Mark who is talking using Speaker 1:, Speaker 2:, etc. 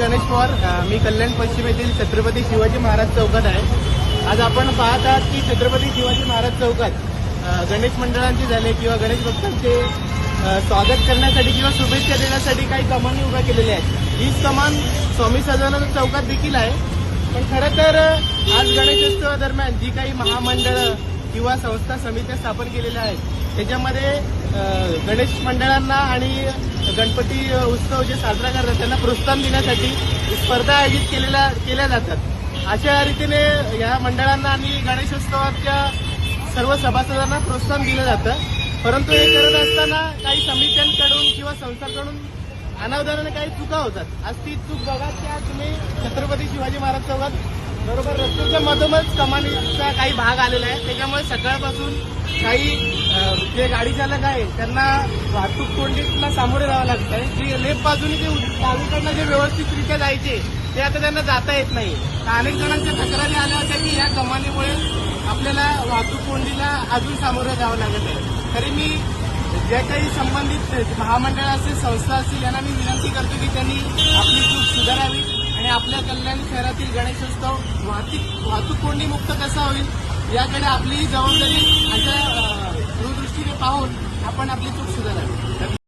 Speaker 1: गणेश पवार मी कल्याण पश्चिम येथील छत्रपती शिवाजी महाराज चौकात आहे. आज आपण पाहत आहात की छत्रपती शिवाजी महाराज चौकात गणेश मंडळांचे झाले किंवा गणेश भक्तांचे स्वागत करण्यासाठी किंवा शुभेच्छा देण्यासाठी काही कमानी उभ्या केलेल्या आहेत. हीच कमान स्वामी सदानंद चौकात देखील आहे. पण खरं तर आज गणेशोत्सवादरम्यान जी काही महामंडळं किंवा संस्था समित्या स्थापन केलेल्या आहेत त्याच्यामध्ये गणेश मंडळांना आणि गणपती उत्सव जे साजरा करतात त्यांना प्रोत्साहन देण्यासाठी स्पर्धा आयोजित केलेल्या केल्या जातात. अशा रीतीने या मंडळांना आणि गणेशोत्सवाच्या सर्व सभासदांना प्रोत्साहन दिलं जातं. परंतु हे करत असताना काही समित्यांकडून किंवा संस्थांकडून अनावधानाने काही चुका होतात. आज ती चूक बघा त्या तुम्ही छत्रपती शिवाजी महाराज चौकात बरोबर रस्त्याच्या मधोमध कमानीचा काही भाग आलेला आहे. त्याच्यामुळे सकाळपासून काही जे गाडी चालक आहे त्यांना वाहतूक कोंडीला सामोरे राहावं लागत आहे. जे लेफ्ट बाजूने जे डावीकडनं जे व्यवस्थितरित्या जायचे ते आता त्यांना जाता येत नाही. तर अनेक जणांच्या तक्रारी आल्या होत्या की या कमानीमुळे आपल्याला वाहतूक कोंडीला अजून सामोरं जावं लागत आहे. तरी मी ज्या काही संबंधित महामंडळ असेल संस्था असतील यांना मी विनंती करतो की त्यांनी आपली चूक सुधारावी. आपल्या कल्याण शहरातील गणेशोत्सव वाहतूक वाहतूक कोंडी मुक्त कसा होईल याकडे आपली जबाबदारी अशा दूरदृष्टीने पाहून आपण आपली चूक सुधारावी.